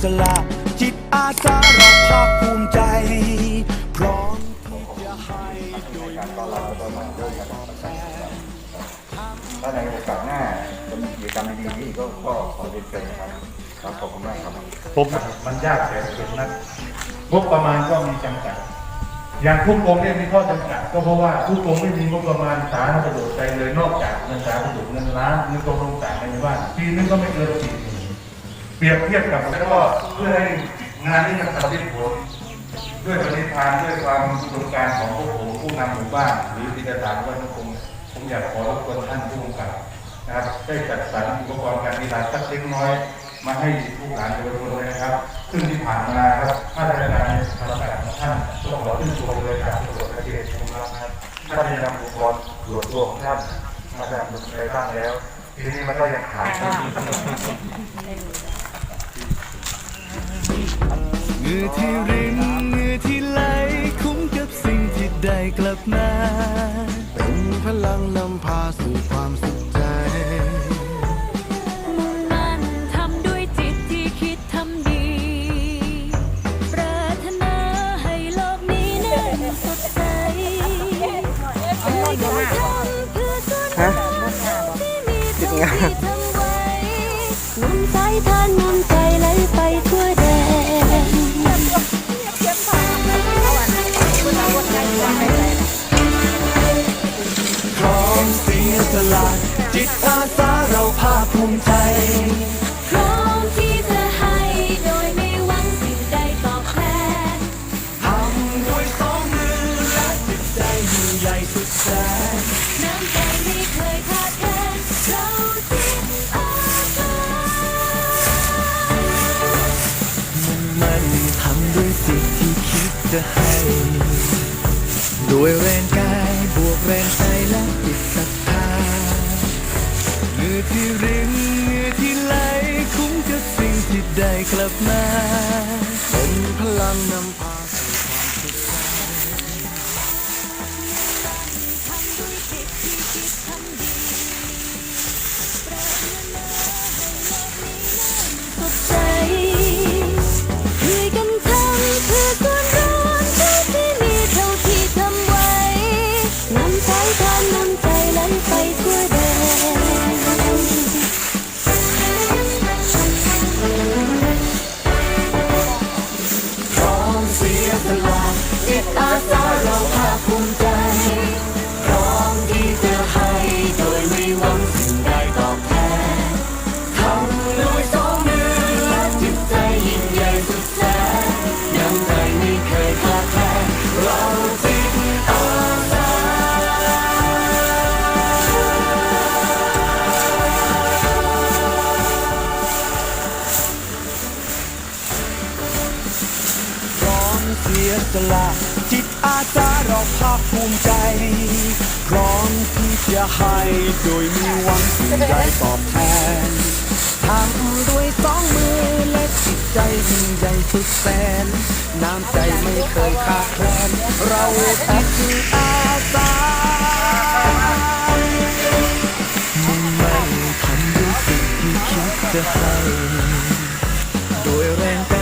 สลาจิตอาสาเราภาคภูมิใจ พร้อมที่จะให้โดยการต้อนรับแล้วมาด้วยกันถ้าในโอกาสหน้าจะมีกิจกรรมดีๆนี้ก็ก็ขอเรียนเชิญนะครับครับขอบคุณมากครับผมมันยากแต่เห็นนักงบประมาณก็มีจำกัด อย่างทุกกรมเนี่ยมีข้อจำกัด ก็เพราะว่าทุกกรมไม่มีงบประมาณสาธารณประโยชน์ใดเลยนอกจากเงินสาธารณประโยชน์เงินล้านเงินกรมโรงต่างในหมู่บ้านปีนึงก็ไม่เกินสี่ รียบเทียบกับแล้วก็เพื่อให้งานนี้มันสำเร็จผลด้วยปณิธานด้วยความอุดมการของพวกผมผู้นำหมู่บ้านหรือจิตสารวัฒนคมผมอยากขอรบกวนท่านผู้กำกับนะครับได้จัดสรรอุปกรณ์การกีฬาสักเล็กน้อย มาให้ผู้หลานเยาวชนเลยนะครับ ซึ่งที่ผ่านมาครับมาตรการในสถานการณ์ของท่านต้องขอชื่นชมเลยครับตำรวจประเทศของเรานะครับท่านได้นำอุปกรณ์ตรวจตัวของท่านมาทำในบ้างแล้ว ทีนี้มันก็ยังขาด เหงื่อที่รินเหงื่อที่ไหลคุ้มกับสิ่งที่ได้กลับมา เป็นพลังนำพาสู่ความสุขใจ มุ่งมั่นทำด้วยจิตที่คิดทำดี ปรารถนาให้โลกนี้นั้นสดใสช่วยกันทำเพื่อส่วนรวมที่มีเท่าที่ทำไว้นำสายทานนำใจไหลไจิตอาสาเราภาคภูมิใจพร้อมที่จะให้โดยไม่หวังสิ่งใดตอบแทนทำด้วยสองมือและจิตใจยิ่งใหญ่สุดแสนน้ำใจไม่เคยขาดแคลนเราจิตอาสามุ่งมันทำด้วยสิ่งที่คิดจะให้ ด้วยแรง ที่รินเหงื่อที่ไหลคุ้มกับสิ่งที่ได้กลับมา เป็นพลังนำ สละจิตอาสาเราภาคภูมิใจ พร้อมที่จะให้โดยมีหวังสิ่งใดตอบแทนทำด้วยสองมือและจิตใจยิ่งใหญ่สุดแสน น้ำใจไม่เคยขาดแคลนเราจิตอาสามุ่งมั่นทำด้วยสิ่งที่คิดจะให้ โดยแรงกาย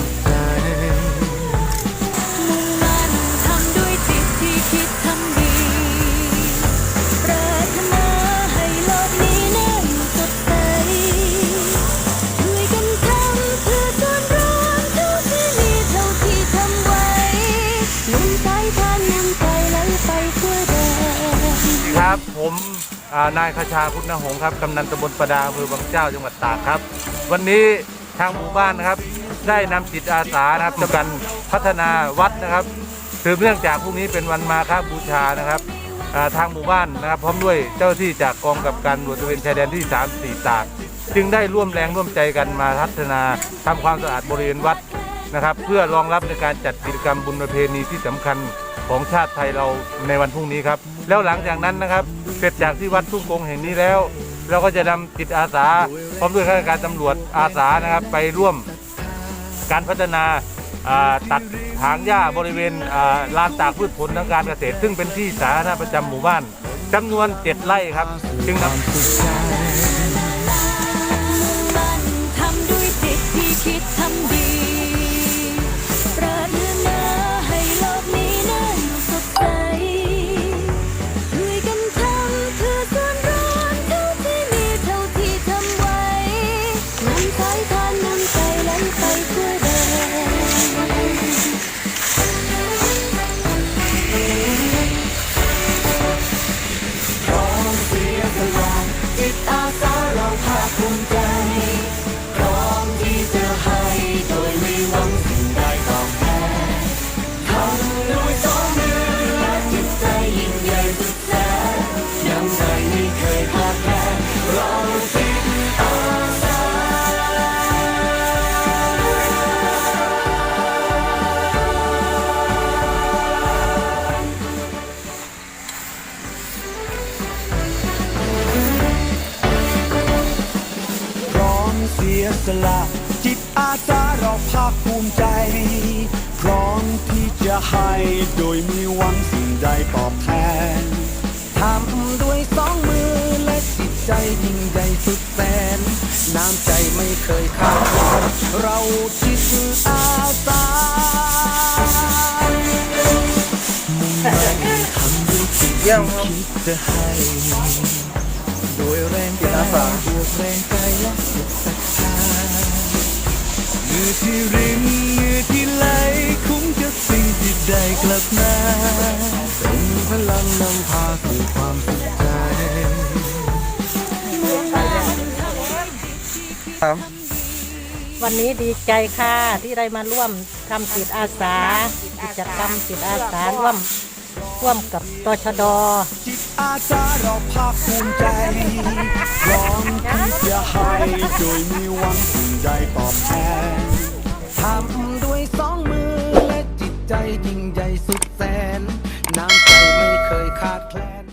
ุข ผมนายคชาพุทธหงส์ครับกำนันตำบลประดาอำเภอบางเจ้าจังหวัดตากครับ วันนี้ทางหมู่บ้านนะครับ ได้นำจิตอาสานะครับในการพัฒนาวัดนะครับถือเนื่องจากพรุ่งนี้เป็นวันมาฆบูชานะครับทางหมู่บ้านนะครับ พร้อมด้วยเจ้าที่จากกองกับการตรวจตระเวนชายแดนที่ 3 4 ตาก จึงได้ร่วมแรงร่วมใจกันมาพัฒนาทำความสะอาดบริเวณวัดนะครับ เพื่อรองรับในการจัดกิจกรรมบุญประเพณีที่สำคัญ ของชาติไทยเราในวันพรุ่งนี้ครับ แล้วหลังจากนั้นนะครับเสร็จจากที่วัดทุ่งกงแห่งนี้แล้ว เราก็จะนำจิตอาสาพร้อมด้วยข้าราชการตำรวจอาสานะครับ ไปร่วมการพัฒนาตัดถางหญ้าบริเวณลานตากพืชผลทางการเกษตร ซึ่งเป็นที่สาธารณะประจำหมู่บ้านจำนวน 7 ไร่ครับ จึงนำ เสียสละ จิตอาสาเราภาคภูมิใจ พร้อมที่จะให้โดยไม่หวังสิ่งใดตอบแทนทำด้วยสองมือและจิตใจยิ่งใหญ่สุดแสน น้ำใจไม่เคยขาดเราจิตอาสามุ่งมั่นทำด้วยจิตที่คิดจะให้ ดยแรงกาสามือที่รินมือที่ไหลคงจะสิ่งที่ได้กลับมาเป็นพลังนำพาสู่ความสุขใจวันนี้ดีใจค่ะที่ได้มาร่วมทำจิตอาสา กิจกรรมจิตอาสาร่วมร่วมกับตชด อาสาเราภาคภูมิใจร้อมที่อให้โดยมีหวังสิ่งใดตอบแทนทำด้วยสองมือและจิตใจยิ่งใหญ่สุดแสน น้ำใจไม่เคยขาดแคลน